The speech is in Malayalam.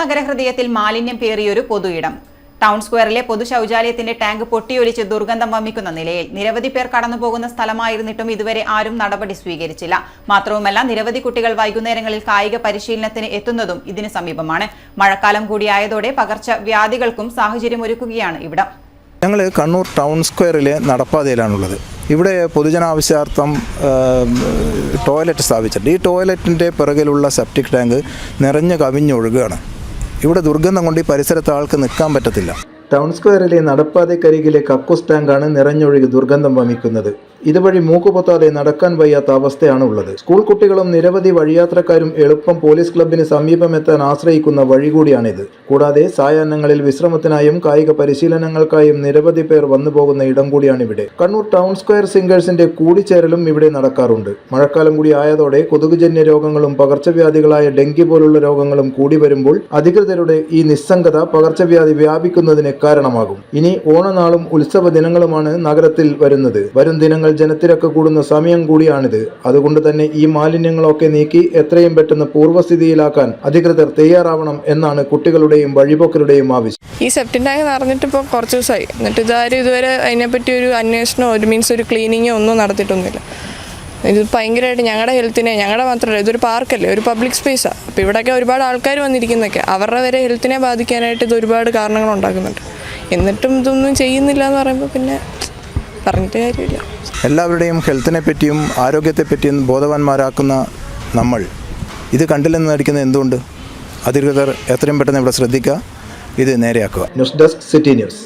നഗരഹൃദയത്തിൽ മാലിന്യം പേറിയൊരു പൊതു ഇടം ടൗൺ സ്ക്വയറിലെ പൊതു ശൗചാലയത്തിന്റെ ടാങ്ക് പൊട്ടിയൊലിച്ച് ദുർഗന്ധം വമിക്കുന്ന നിലയിൽ നിരവധി പേർ കടന്നുപോകുന്ന സ്ഥലമായിരുന്നിട്ടും ഇതുവരെ ആരും നടപടി സ്വീകരിച്ചില്ല. മാത്രവുമല്ല നിരവധി കുട്ടികൾ വൈകുന്നേരങ്ങളിൽ കായിക പരിശീലനത്തിന് എത്തുന്നതും ഇതിന് സമീപമാണ്. മഴക്കാലം കൂടിയായതോടെ പകർച്ച പകർച്ചവ്യാധികൾക്കും സാഹചര്യമൊരുക്കുകയാണ് ഇവിടം. ഞങ്ങൾ കണ്ണൂർ ടൗൺ സ്ക്വയറിലെ നടപ്പാതയിലാണുള്ളത്. ഇവിടെ പൊതുജനാവശ്യാർത്ഥം ടോയ്ലറ്റ് സ്ഥാപിച്ചിട്ടുണ്ട്. ഈ ടോയ്ലറ്റിന്റെ പിറകിലുള്ള സെപ്റ്റിക് ടാങ്ക് നിറഞ്ഞു കവിഞ്ഞൊഴുകുകയാണ് ഇവിടെ ദുർഗന്ധം കൊണ്ട് ഈ പരിസരത്ത് ആൾക്ക് നിൽക്കാൻ പറ്റത്തില്ല. ടൗൺ സ്ക്വയറിലെ നടപ്പാതക്കരികിലെ കക്കൂസ് ടാങ്കാണ് നിറഞ്ഞൊഴുകി ദുർഗന്ധം വമിക്കുന്നത്. ഇതുവഴി മൂക്കുപൊത്താതെ നടക്കാൻ വയ്യാത്ത അവസ്ഥയാണ് ഉള്ളത്. സ്കൂൾ കുട്ടികളും നിരവധി വഴിയാത്രക്കാരും എളുപ്പം പോലീസ് ക്ലബിന് സമീപമെത്താൻ ആശ്രയിക്കുന്ന വഴി കൂടിയാണിത്. കൂടാതെ സായാഹ്നങ്ങളിൽ വിശ്രമത്തിനായും കായിക പരിശീലനങ്ങൾക്കായും നിരവധി പേർ വന്നു പോകുന്ന ഇടം കൂടിയാണ് ഇവിടെ കണ്ണൂർ ടൗൺ സ്ക്വയർ സിംഗേഴ്സിന്റെ കൂടിച്ചേരലും ഇവിടെ നടക്കാറുണ്ട്. മഴക്കാലം കൂടി ആയതോടെ കൊതുകുജന്യ രോഗങ്ങളും പകർച്ചവ്യാധികളായ ഡെങ്കി പോലുള്ള രോഗങ്ങളും കൂടി വരുമ്പോൾ അധികൃതരുടെ ഈ നിസ്സംഗത പകർച്ചവ്യാധി വ്യാപിക്കുന്നതിന് കാരണമാകും. ഇനി ഓണനാളും ഉത്സവ ദിനങ്ങളുമാണ് നഗരത്തിൽ വരുന്നത്. വരും ദിനങ്ങൾ ജനത്തിരക്ക് കൂടുന്ന സമയം കൂടിയാണിത്. അതുകൊണ്ട് തന്നെ ഈ മാലിന്യങ്ങളൊക്കെ നീക്കി എത്രയും പെട്ടെന്ന് പൂർവസ്ഥിതിയിലാക്കാൻ അധികൃതർ തയ്യാറാവണം എന്നാണ് കുട്ടികളുടെയും വഴിപോക്കരുടെയും ആവശ്യം. ഈ സെപ്റ്റിൻ ടാങ്ക് നിറഞ്ഞിട്ട് കുറച്ച് ദിവസമായി എന്നിട്ട് ഇതാരും ഇതുവരെ അതിനെപ്പറ്റി ഒരു അന്വേഷണമോ ഒരു മീൻസ് ഒരു ക്ലീനിങ്ങോ ഒന്നും നടത്തിയിട്ടൊന്നുമില്ല. ഇത് ഭയങ്കരമായിട്ട് ഞങ്ങളുടെ ഹെൽത്തിനെ ഞങ്ങളുടെ മാത്രമല്ല ഇതൊരു പാർക്കല്ലേ ഒരു പബ്ലിക് സ്പേസാണ് അപ്പോൾ ഇവിടെയൊക്കെ ഒരുപാട് ആൾക്കാർ വന്നിരിക്കുന്നൊക്കെ അവരുടെ വരെ ഹെൽത്തിനെ ബാധിക്കാനായിട്ട് ഇത് ഒരുപാട് കാരണങ്ങൾ ഉണ്ടാക്കുന്നുണ്ട് എന്നിട്ടും ഇതൊന്നും ചെയ്യുന്നില്ല എന്ന് പറയുമ്പോൾ പിന്നെ പറഞ്ഞിട്ട് കാര്യമില്ല. എല്ലാവരുടെയും ഹെൽത്തിനെ പറ്റിയും ആരോഗ്യത്തെ പറ്റിയും ബോധവാന്മാരാക്കുന്ന നമ്മൾ ഇത് കണ്ടില്ലെന്ന് നടിക്കുന്നത് എന്തുകൊണ്ട്? അധികൃതർ എത്രയും പെട്ടെന്ന് ഇവിടെ ശ്രദ്ധിക്കുക. ഇത് നേരെയാക്കുക. News desk city news.